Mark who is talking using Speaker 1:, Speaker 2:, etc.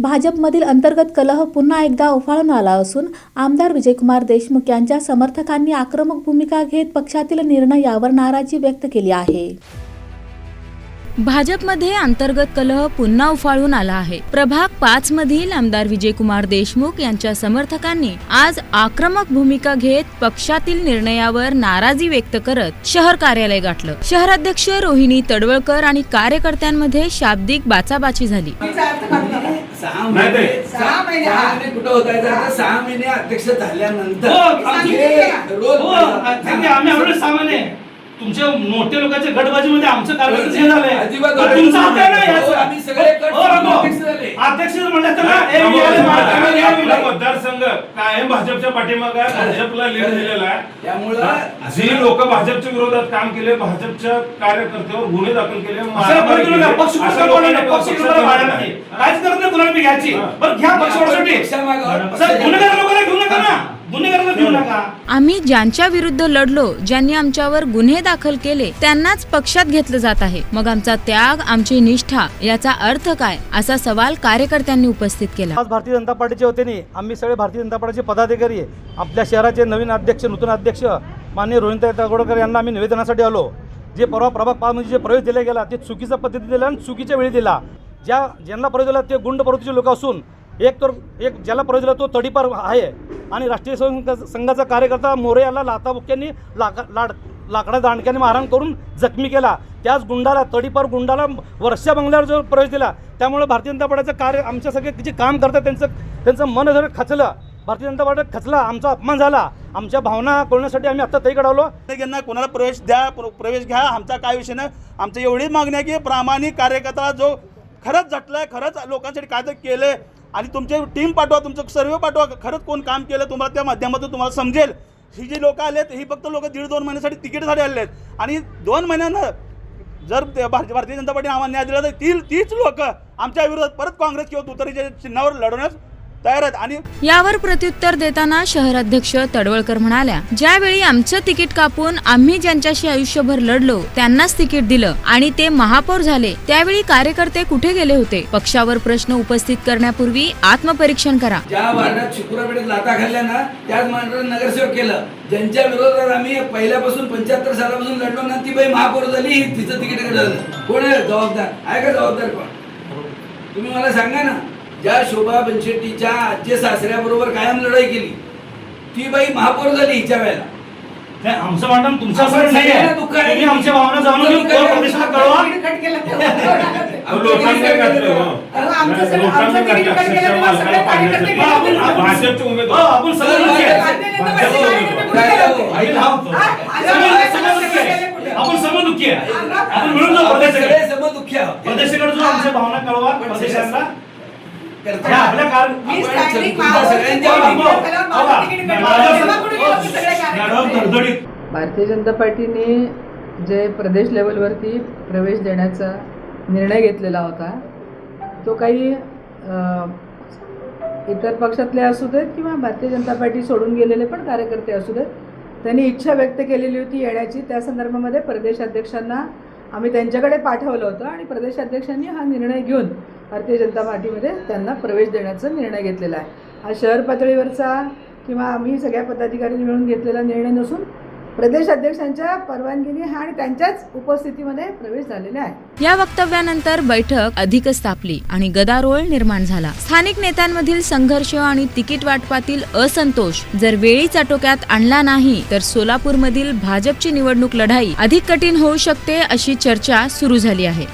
Speaker 1: भाजपमधील अंतर्गत कलह पुन्हा एकदा उफाळून आला असून आमदार विजयकुमार देशमुख यांच्या समर्थकांनी आक्रमक भूमिका घेत पक्षातील निर्णय यावर नाराजी व्यक्त केली आहे.
Speaker 2: भाजपमध्ये अंतर्गत कलह पुन्हा उफाळून आला आहे. प्रभाग पाच मधील आमदार विजयकुमार देशमुख यांच्या समर्थकांनी आज आक्रमक भूमिका घेत पक्षातील निर्णयावर नाराजी व्यक्त करत शहर कार्यालय गाठलं. शहराध्यक्ष रोहिणी तडवळकर आणि कार्यकर्त्यांमध्ये शाब्दिक बाचाबाची झाली.
Speaker 3: सहा महिने. सहा महिने कुठं होत सहा. महिने अध्यक्ष झाल्यानंतर
Speaker 4: हो,
Speaker 3: हे
Speaker 4: आम्ही. तुमच्या मोठ्या लोकांच्या गटबाजीमध्ये आमचं कार्यकर्ते हे झालंय.
Speaker 3: हो. अध्यक्ष
Speaker 4: म्हणलं तर
Speaker 5: कायम भाजपच्या पाठीमागे आहे. भाजपला लीड दिलेला आहे
Speaker 3: त्यामुळं
Speaker 5: जी लोक भाजपच्या विरोधात काम केले भाजपच्या कार्यकर्त्यावर गुन्हे दाखल केले मारामारी.
Speaker 4: पक्ष
Speaker 5: अशा
Speaker 4: कुठं बोलणार नाही,
Speaker 5: लोकांना
Speaker 4: पक्ष
Speaker 5: पक्षात
Speaker 4: कुठं वाढणार
Speaker 5: आणलं
Speaker 4: नाही.
Speaker 5: नाही.
Speaker 4: काहीच करत नाही बी घ्यायची
Speaker 5: हा.
Speaker 4: बरं घ्या
Speaker 3: पक्षामागं-
Speaker 4: सर गुन्हेगार लोकांना
Speaker 2: आम्ही ज्यांच्या विरुद्ध लढलो ज्यांनी आमच्यावर गुन्हे दाखल केले त्यांनाच पक्षात घेतलं जात आहे. मग आमचा त्याग आमची निष्ठा याचा अर्थ काय? असा सवाल कार्यकर्त्यांनी उपस्थित केला.
Speaker 6: आज भारतीय जनता पार्टीच्या वतीने आम्ही सगळे भारतीय जनता पार्टीचे पदाधिकारी आपल्या शहराचे नवीन अध्यक्ष नूतन अध्यक्ष माननीय रोहिंद्र तगोडकर यांना आम्ही निवेदनासाठी आलो. जे परवा प्रभाग म्हणजे जे प्रवेश दिला गेला ते चुकीच्या पद्धतीने दिला आणि चुकीच्या वेळी दिला. ज्या ज्यांना प्रवेश दिला ते गुंड प्रवृत्तीचे लोक असून एक तर एक ज्याला प्रवेश दिला तो तडीपार आहे. आणि राष्ट्रीय स्वयंसेवक संघाचा कार्यकर्ता मोरे याला लाथाबुक्यांनी लाका लाड लाकडा दांडक्याने मारहाण करून जखमी केला. त्याच गुंडाला तडीपार गुंडाला वर्षा बंगल्यावर जो प्रवेश दिला त्यामुळे भारतीय जनता पक्षाचं कार्य आमच्या सगळे जे काम करतात त्यांचं त्यांचं मन जर खचलं भारतीय जनता पार्टी खचला आमचा अपमान झाला आमच्या भावना कळण्यासाठी आम्ही आत्ता तईकडे आलो.
Speaker 7: त्यांना कोणाला प्रवेश द्या प्र- प्रवेश घ्या आमचा काय विषय नाही. आमची एवढी मागणी आहे की प्रामाणिक कार्यकर्ता जो खरंच झटलाय खरंच लोकांसाठी काय तर केलंय आणि तुमचे टीम पाठवा तुमचं सर्वे पाठवा. खरंच कोण काम केलं तुम्हाला त्या माध्यमातून तुम्हाला समजेल. ही जी लोकं आलेत ही फक्त लोक दीड दोन महिन्यासाठी तिकीटसाठी आले आहेत आणि दोन महिन्यानं जर ते भारतीय जनता पार्टीने आम्हाला न्याय दिला तर ती तीच लोक आमच्या विरोधात परत काँग्रेस किंवा तुतारीच्या चिन्हावर लढवण्यास तयार आहेत. आणि
Speaker 2: यावर प्रत्युत्तर देताना शहराध्यक्ष तडवळकर म्हणाल्या ज्यावेळी आमचं तिकीट कापून आम्ही ज्यांच्याशी आयुष्यभर लढलो त्यांनाच तिकीट दिलं आणि ते महापौर झाले त्यावेळी कार्यकर्ते कुठे गेले होते? पक्षावर प्रश्न उपस्थित करण्यापूर्वी आत्मपरीक्षण करा.
Speaker 3: ज्या वार्डात शुक्रापेठेत लाता खाल्ल्या ना त्याच मांडर नगरसेवक केलं. ज्यांच्या विरोधात आम्ही पहिल्यापासून पंच्याहत्तर सालापासून लढलो ना ती बाई महापौर झाली ही तिचं तिकीट झालं कोण आहे? जबाबदार. आहे का जबाबदार कोण? तुम्ही मला सांगा ना. ज्या शोभा बनशेट्टीच्या आजी सासऱ्याबरोबर कायम लढाई केली ती बाई महापौर झाली हिच्या वेळेला.
Speaker 4: नाही, आमचं नाही
Speaker 3: दुःख आहे.
Speaker 4: तुम्ही आमच्या भावना जाणून घेऊन
Speaker 5: अहो, घातलं हो.
Speaker 4: मग आपण-
Speaker 5: भाजपचे
Speaker 4: हो,
Speaker 5: उमेदवार
Speaker 4: आपण सगळं दुःखी आहे.
Speaker 3: काय राव?
Speaker 4: आई लावतो. सगळं- सगळं दुःखी आहे. आपण सर्व दुःखी आहे आपण मिळून जाऊ
Speaker 3: आपण
Speaker 4: प्रदेशाकडे.
Speaker 3: सगळे समदुःखी आहोत.
Speaker 4: प्रदेशाकडे जाऊ आमच्या भावना कळवा प्रदेशाला
Speaker 3: करता.
Speaker 4: आपल्या
Speaker 8: मी
Speaker 3: सगळ्यांच्या
Speaker 9: भारतीय जनता पार्टीने जे प्रदेश लेवलवरती प्रवेश देण्याचा निर्णय घेतलेला होता तो काही इतर पक्षातले असू देत किंवा भारतीय जनता पार्टी सोडून गेलेले पण कार्यकर्ते असू देत त्यांनी इच्छा व्यक्त केलेली होती येण्याची. त्या संदर्भामध्ये प्रदेशाध्यक्षांना आम्ही त्यांच्याकडे पाठवलं होतं आणि प्रदेशाध्यक्षांनी हा निर्णय घेऊन भारतीय जनता पार्टीमध्ये त्यांना प्रवेश देण्याचा निर्णय घेतलेला आहे. हा शहर पातळीवरचा किंवा आम्ही सगळ्या पदाधिकाऱ्यांनी मिळून घेतलेला निर्णय नसून प्रदेश अध्यक्षांच्या परवानगीने हा आणि त्यांच्याच उपस्थितीमध्ये प्रवेश झालेला आहे.
Speaker 2: या वक्तव्यानंतर बैठक अधिकच तापली आणि गदारोळ निर्माण झाला. स्थानिक नेत्यांमधील संघर्ष आणि तिकीट वाटपातील असंतोष जर वेळीच आटोक्यात आणला नाही तर सोलापूरमधील भाजपची निवडणूक लढाई अधिक कठीण होऊ शकते अशी चर्चा सुरू झाली आहे.